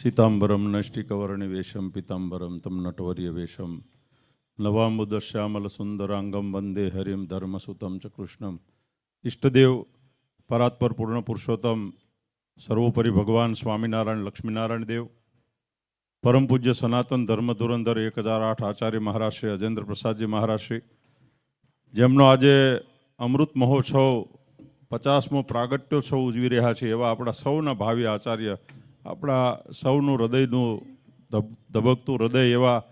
సీతాంబరం నష్టికవర్ణి వేషం పీతాంబరం తం నటవర్య వేషం నవాంబుదశ్యామల సుందరాంగం వందే హరిం ధర్మసుతం చ కృష్ణం ઇષ્ટદેવ પરાત્પર પૂર્ણ પુરુષોત્તમ સર્વોપરી ભગવાન સ્વામિનારાયણ લક્ષ્મીનારાયણ દેવ પરમ પૂજ્ય સનાતન ધર્મ ધુરંધર એક હજાર આઠ આચાર્ય મહારાજ શ્રી અજેન્દ્ર પ્રસાદજી મહારાજ જેમનો આજે અમૃત મહોત્સવ પચાસમો પ્રાગટ્યોત્સવ ઉજવી રહ્યા છે એવા આપણા સૌના ભાવિ આચાર્ય આપણા સૌનું હૃદયનું ધબ- ધબકતું હૃદય એવા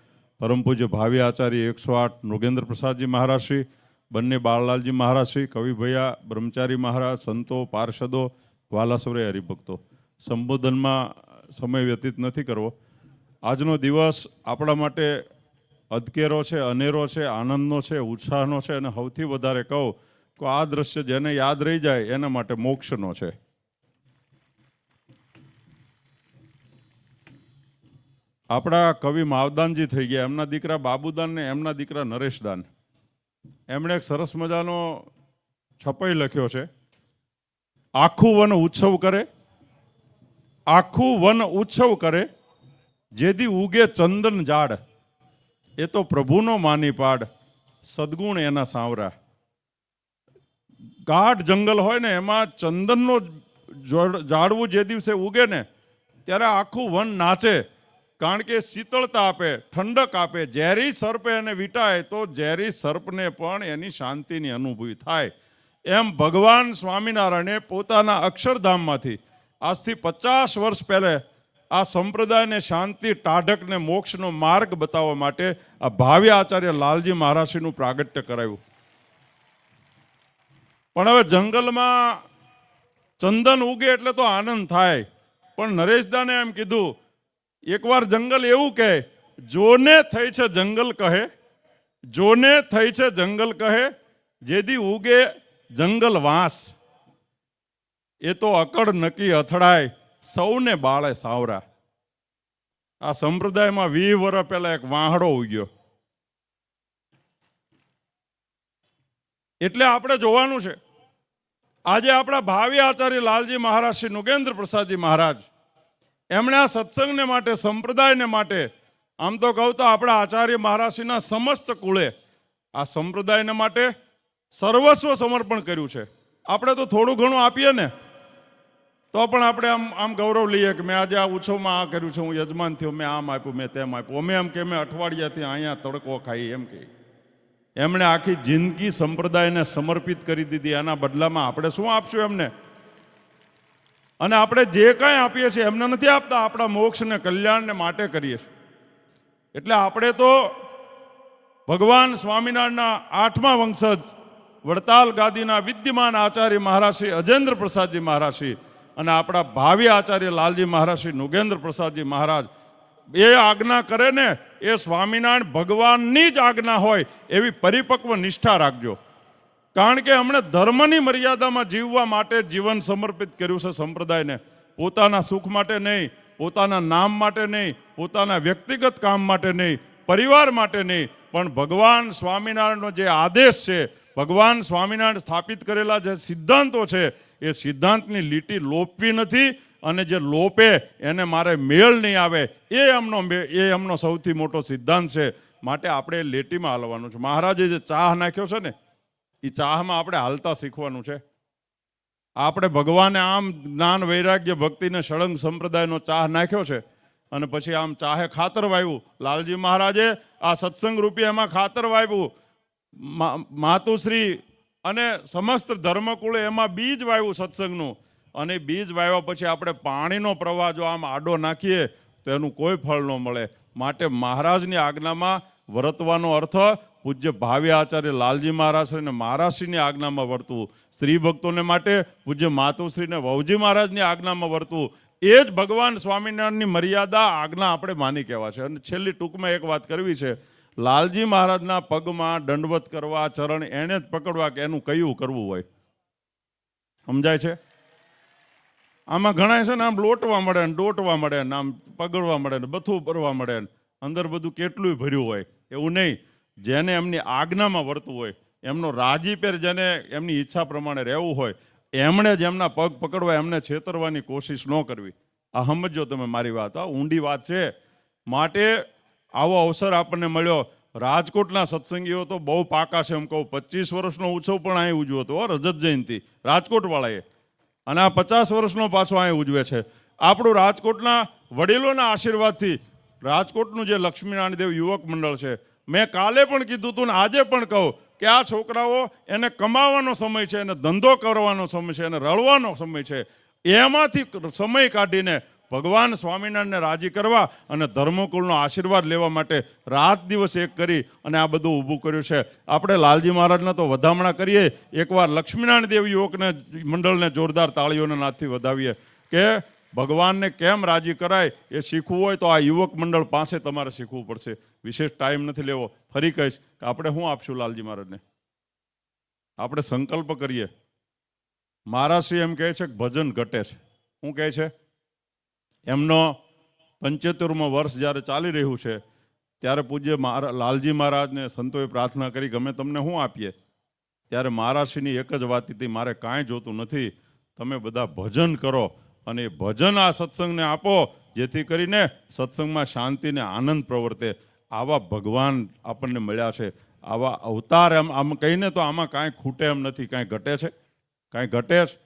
પરમ પૂજ્ય ભાવિ આચાર્ય એકસો આઠ નૃગેન્દ્ર પ્રસાદજી મહારાજશ્રી બંને બાળલાલજી મહારાજશ્રી કવિભૈયા બ્રહ્મચારી મહારાજ, સંતો, પાર્ષદો વાલાસવરે હરિભક્તો. સંબોધનમાં સમય વ્યતીત નથી કરવો. આજનો દિવસ આપણા માટે અદકેરો છે, અનેરો છે, આનંદનો છે, ઉત્સાહનો છે અને સૌથી વધારે કહું કે આ દ્રશ્ય જેને યાદ રહી જાય એના માટે મોક્ષનો છે. આપણા કવિ માવદાનજી થઈ ગયા, એમના દીકરા બાબુદાન ને એમના દીકરા નરેશદાન. એમણે એક સરસ મજાનો છપાઈ લખ્યો છે. આખું વન ઉત્સવ કરે, આખું વન ઉત્સવ કરે, જેદી ઉગે ચંદન ઝાડ એ તો પ્રભુનો માની પાડ, સદગુણ એના સાંવરા. ગાઢ જંગલ હોય ને, એમાં ચંદનનો ઝાડવું જે દિવસે ઉગે ને, ત્યારે આખું વન નાચે. કારણ કે શીતળતા આપે, ઠંડક આપે, ઝેરી સર્પે એને વીટાય, તો ઝેરી સર્પને પણ એની શાંતિની અનુભૂતિ થાય. એમ ભગવાન સ્વામિનારાયણે પોતાના અક્ષરધામમાંથી આજથી પચાસ વર્ષ પહેલે આ સંપ્રદાયને શાંતિ, ટાઢકને મોક્ષનો માર્ગ બતાવવા માટે આ ભાવ્ય આચાર્ય લાલજી મહારાજનું પ્રાગટ્ય કરાવ્યું. પણ હવે જંગલમાં ચંદન ઉગે એટલે તો આનંદ થાય. પણ નરેશદાને એમ કીધું એકવાર જંગલ એવું કહે, જોને થઈ છે જંગલ કહે, જોને થઈ છે જંગલ કહે, જેદી ઉગે જંગલ વાંસ. એ તો અકડ નકી અથડાય, સૌને બાળે સાવરા. આ સંપ્રદાયમાં વી વર્ષ પહેલા એક વાહડો ઉગ્યો. એટલે આપણે જોવાનું છે. આજે આપણા ભાવિ આચાર્ય લાલજી મહારાજ શ્રી નુગેન્દ્ર પ્રસાદજી મહારાજ એમણે આ સત્સંગને માટે, સંપ્રદાયને માટે, આમ તો કહું તો આપણા આચાર્ય મહારાજશ્રીના સમસ્ત કુળે આ સંપ્રદાયને માટે સર્વસ્વ સમર્પણ કર્યું છે. આપણે તો થોડું ઘણું આપીએ ને, તો પણ આપણે આમ આમ ગૌરવ લઈએ કે મેં આજે આ ઉત્સવમાં આ કર્યું છે, હું યજમાન થયો, મેં આમ આપ્યું, મેં તેમ આપ્યું. અમે એમ કે, મેં અઠવાડિયાથી અહીંયા તડકો ખાઈ, એમ કે. એમણે આખી જિંદગી સંપ્રદાયને સમર્પિત કરી દીધી. એના બદલામાં આપણે શું આપશું એમને? અને આપણે જે કાંઈ આપીએ છીએ એમને નથી આપતા, આપણા મોક્ષને કલ્યાણને માટે કરીએ છીએ. એટલે આપણે તો ભગવાન સ્વામિનારાયણના આઠમા વંશજ વડતાલ ગાદીના વિદ્યમાન આચાર્ય મહારાજશ્રી અજેન્દ્ર પ્રસાદજી મહારાજશ્રી અને આપણા ભાવિ આચાર્ય લાલજી મહારાજશ્રી નુગેન્દ્ર પ્રસાદજી મહારાજ એ આજ્ઞા કરે ને, એ સ્વામિનારાયણ ભગવાનની જ આજ્ઞા હોય એવી પરિપક્વ નિષ્ઠા રાખજો. કારણ કે એમણે ધર્મની મર્યાદામાં જીવવા માટે જીવન સમર્પિત કર્યું છે સંપ્રદાયને. પોતાના સુખ માટે નહીં, પોતાના નામ માટે નહીં, પોતાના વ્યક્તિગત કામ માટે નહીં, પરિવાર માટે નહીં. પણ ભગવાન સ્વામિનારાયણનો જે આદેશ છે, ભગવાન સ્વામિનારાયણ સ્થાપિત કરેલા જે સિદ્ધાંતો છે, એ સિદ્ધાંતની લીટી લોપવી નથી અને જે લોપે એને મારે મેળ નહીં આવે, એ એમનો એ એમનો સૌથી મોટો સિદ્ધાંત છે. માટે આપણે લેટીમાં હાલવાનું છે. મહારાજે જે ચાહ નાખ્યો છે ને એ ચાહમાં આપણે હાલતા શીખવાનું છે. આપણે ભગવાને આમ જ્ઞાન, વૈરાગ્ય, ભક્તિને સળંગ સંપ્રદાયનો ચાહ નાખ્યો છે અને પછી આમ ચાહે ખાતર વાવ્યું લાલજી મહારાજે આ સત્સંગ રૂપી એમાં ખાતર વાવ્યું માતુશ્રી અને સમસ્ત ધર્મકુળે એમાં બીજ વાવ્યું સત્સંગનું. અને બીજ વાવ્યા પછી આપણે પાણીનો પ્રવાહ જો આમ આડો નાખીએ, તો એનું કોઈ ફળ ન મળે. માટે મહારાજની આજ્ઞામાં વર્તવાનો અર્થ પૂજ્ય ભાવ્ય આચાર્ય લાલજી મહારાજ અને મહારાજશ્રીની આજ્ઞામાં વર્તવું સ્ત્રી ભક્તોને માટે પૂજ્ય માતુશ્રીને વહુજી મહારાજની આજ્ઞામાં વર્તવું એ જ ભગવાન સ્વામિનારાયણની મર્યાદા આજ્ઞા આપણે માની કહેવા છે. અને છેલ્લી ટૂંકમાં એક વાત કરવી છે, લાલજી મહારાજના પગમાં દંડવત કરવા ચરણ એને જ પકડવા કે એનું કયું કરવું હોય? સમજાય છે? આમાં ઘણા છે ને આમ લોટવા મળે ને ડોટવા મળે ને આમ પગડવા મળે ને બથું ભરવા મળે ને, અંદર બધું કેટલું ભર્યું હોય, એવું નહીં. જેને એમની આજ્ઞામાં વર્તવું હોય, એમનો રાજી પેર જેને એમની ઈચ્છા પ્રમાણે રહેવું હોય, એમણે જ એમના પગ પકડવા, એમને છેતરવાની કોશિશ ન કરવી. આ સમજો તમે મારી વાત. આ ઊંડી વાત છે. માટે આવો અવસર આપણને મળ્યો. રાજકોટના સત્સંગીઓ તો બહુ પાકા છે, એમ કહું. પચીસ વર્ષનો ઉત્સવ પણ અહીં ઉજવો હતો રજત જયંતિ. રાજકોટવાળાએ. અને આ પચાસ વર્ષનો પાછો અહીં ઉજવે છે. આપણું રાજકોટના વડીલોના આશીર્વાદથી, રાજકોટનું જે લક્ષ્મીનારાયણ દેવ યુવક મંડળ છે મેં કાલે પણ કીધું હતું ને આજે પણ કહું કે આ છોકરાઓ એને કમાવાનો સમય છે, એને ધંધો કરવાનો સમય છે, એને રળવાનો સમય છે. એમાંથી સમય કાઢીને ભગવાન સ્વામિનારાયણને રાજી કરવા અને ધર્મકુળનો આશીર્વાદ લેવા માટે રાત દિવસ એક કરી અને આ બધું ઊભું કર્યું છે. આપણે લાલજી મહારાજના તો વધામણા કરીએ. એકવાર લક્ષ્મીનારાયણ દેવ યુવકને, મંડળને જોરદાર તાળીઓના નાથથી વધાવીએ કે ભગવાનને કેમ રાજી કરાય એ શીખવું હોય તો આ યુવક મંડળ પાસે તમારે શીખવું પડશે. વિશેષ ટાઈમ નથી લેવો. ફરી કહીશ કે આપણે શું આપશું લાલજી મહારાજને? આપણે સંકલ્પ કરીએ. મહારાજશ્રી એમ કહે છે કે ભજન ઘટે છે. શું કહે છે? એમનો પંચોતેરમો વર્ષ જ્યારે ચાલી રહ્યું છે, ત્યારે પૂજ્ય મહારા લાલજી મહારાજને સંતોએ પ્રાર્થના કરી ગમે તમને શું આપીએ? ત્યારે મહારાજશ્રીની એક જ વાત હતી, મારે કાંઈ જોતું નથી. તમે બધા ભજન કરો. અને ભજન આ સત્સંગને આપો, જેથી કરીને સત્સંગમાં શાંતિ ને આનંદ પ્રવર્તે. આવા ભગવાન આપણને મળ્યા છે. આવા અવતાર એમ, આમ કહીને તો આમાં કાંઈ ખૂટે એમ નથી, કાંઈ ઘટે છે. કાંઈ ઘટે છે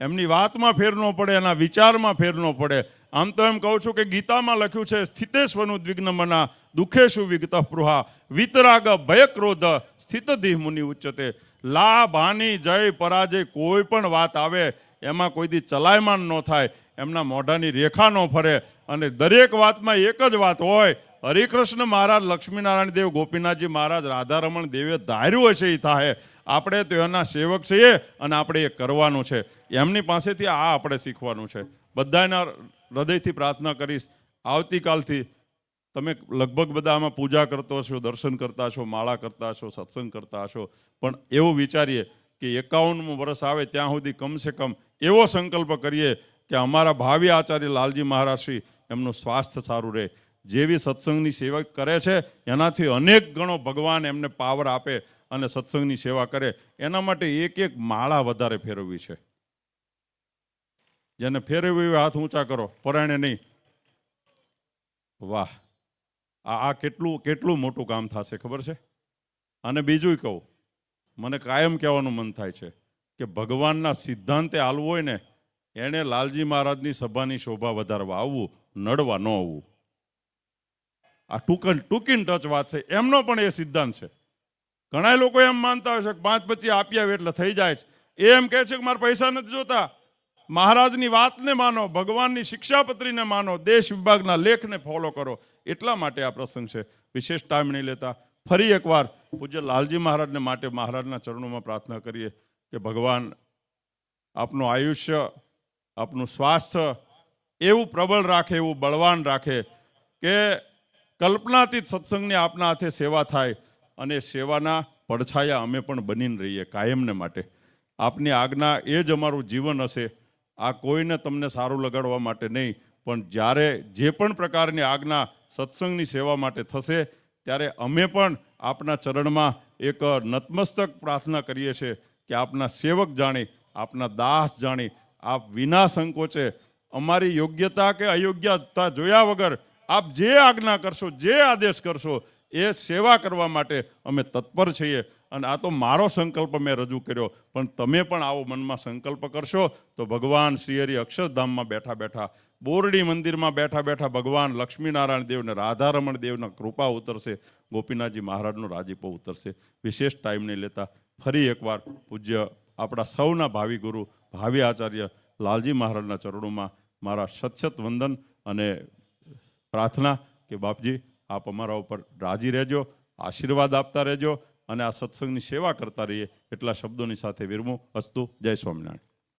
એમની વાતમાં ફેર ન પડે, એના વિચારમાં ફેર ન પડે. આમ તો એમ કહું છું કે ગીતામાં લખ્યું છે, સ્થિતેશ્વરનું દ્વિગ્નમના દુઃખેશુ વિગત પૃહા, વિતરાગ ભય ક્રોધ સ્થિતધિ મુનિ ઉચ્ચતે લાભ હાનિ જય પરાજય કોઈ પણ વાત આવે, એમાં કોઈ દી ચલાયમાન ન થાય, એમના મોઢાની રેખા ન ફરે. અને દરેક વાતમાં એક જ વાત હોય, હરિકૃષ્ણ મહારાજ, લક્ષ્મીનારાયણ દેવ, ગોપીનાથજી મહારાજ, રાધારમણ દેવે ધાર્યું હશે એ થાય આપણે તો એના સેવક છીએ અને આપણે એ કરવાનું છે. એમની પાસેથી આ આપણે શીખવાનું છે. બધાના હૃદયથી પ્રાર્થના કરીશ. આવતીકાલથી તમે લગભગ બધા આમાં પૂજા કરતો હશો, દર્શન કરતા છો માળા કરતા છો સત્સંગ કરતા હશો. પણ એવું વિચારીએ કે એકાવનમું વર્ષ આવે ત્યાં સુધી કમસે કમ એવો સંકલ્પ કરીએ કે અમારા ભાવિ આચાર્ય લાલજી મહારાજશ્રી એમનું સ્વાસ્થ્ય સારું રહે. જેવી સત્સંગની સેવા કરે છે, એનાથી અનેક ગણો ભગવાન એમને પાવર આપે અને સત્સંગની સેવા કરે. એના માટે એક એક માળા વધારે ફેરવવી છે. જેને ફેરવી હાથ ઊંચા કરો પરાયણે નહીં. વાહ. આ આ કેટલું કેટલું મોટું કામ થશે, ખબર છે? અને બીજું કહું, મને કાયમ કહેવાનું મન થાય છે કે ભગવાનના સિદ્ધાંતે હાલવું હોય ને, એણે લાલજી મહારાજની સભાની શોભા વધારવા આવવું, નડવા ન આવવું. આ ટૂંકન ટૂંકીન ટચ વાત છે, એમનો પણ એ સિદ્ધાંત છે. ઘણા લોકો એમ માનતા હોય છે કે પાંચ પચી આવે એટલે થઈ જાય છે એ એમ કહે છે કે મારે પૈસા નથી જોતા. મહારાજની વાતને માનો, ભગવાનની શિક્ષાપત્રીને માનો, દેશ વિભાગના લેખને ફોલો કરો. એટલા માટે આ પ્રસંગ છે. વિશેષ ટાઈમ નહીં લેતા. ફરી એકવાર પૂજ્ય લાલજી મહારાજને માટે મહારાજના ચરણોમાં પ્રાર્થના કરીએ કે ભગવાન આપનું આયુષ્ય, આપનું સ્વાસ્થ્ય એવું પ્રબળ રાખે, એવું બળવાન રાખે કે કલ્પનાતીત સત્સંગની આપના હાથે સેવા થાય અને સેવાના પડછાયા અમે પણ બનીને રહીએ કાયમને માટે. આપની આજ્ઞા એ જ અમારું જીવન હશે. આ કોઈને તમને સારું લગાડવા માટે નહીં, પણ જ્યારે જે પણ પ્રકારની આજ્ઞા સત્સંગની સેવા માટે થશે, ત્યારે અમે પણ આપના ચરણમાં એક નતમસ્તક પ્રાર્થના કરીએ છીએ કે આપના સેવક જાણી, આપના દાસ જાણી, આપ વિના સંકોચે અમારી યોગ્યતા કે અયોગ્યતા જોયા વગર આપ જે આજ્ઞા કરશો, જે આદેશ કરશો એ સેવા કરવા માટે અમે તત્પર છીએ. અને આ તો મારો સંકલ્પ મેં રજૂ કર્યો. પણ તમે પણ આવો મનમાં સંકલ્પ કરશો તો ભગવાન શ્રીહરિ અક્ષરધામમાં બેઠા બેઠા, બોરડી મંદિરમાં બેઠા બેઠા ભગવાન લક્ષ્મીનારાયણ દેવને રાધારમણ દેવના કૃપા ઉતરશે. ગોપીનાથજી મહારાજનો રાજીપો ઉતરશે. વિશેષ ટાઈમ નહીં લેતા. ફરી એકવાર પૂજ્ય આપણા સૌના ભાવિ ગુરુ, ભાવિ આચાર્ય લાલજી મહારાજના ચરણોમાં મારા સત્સત વંદન અને પ્રાર્થના કે બાપજી આપ અમારા ઉપર રાજી રહેજો, આશીર્વાદ આપતા રહેજો અને આ સત્સંગની સેવા કરતા રહીએ. એટલા શબ્દોની સાથે વિરમું અસ્તુ. જય સ્વામિનારાયણ.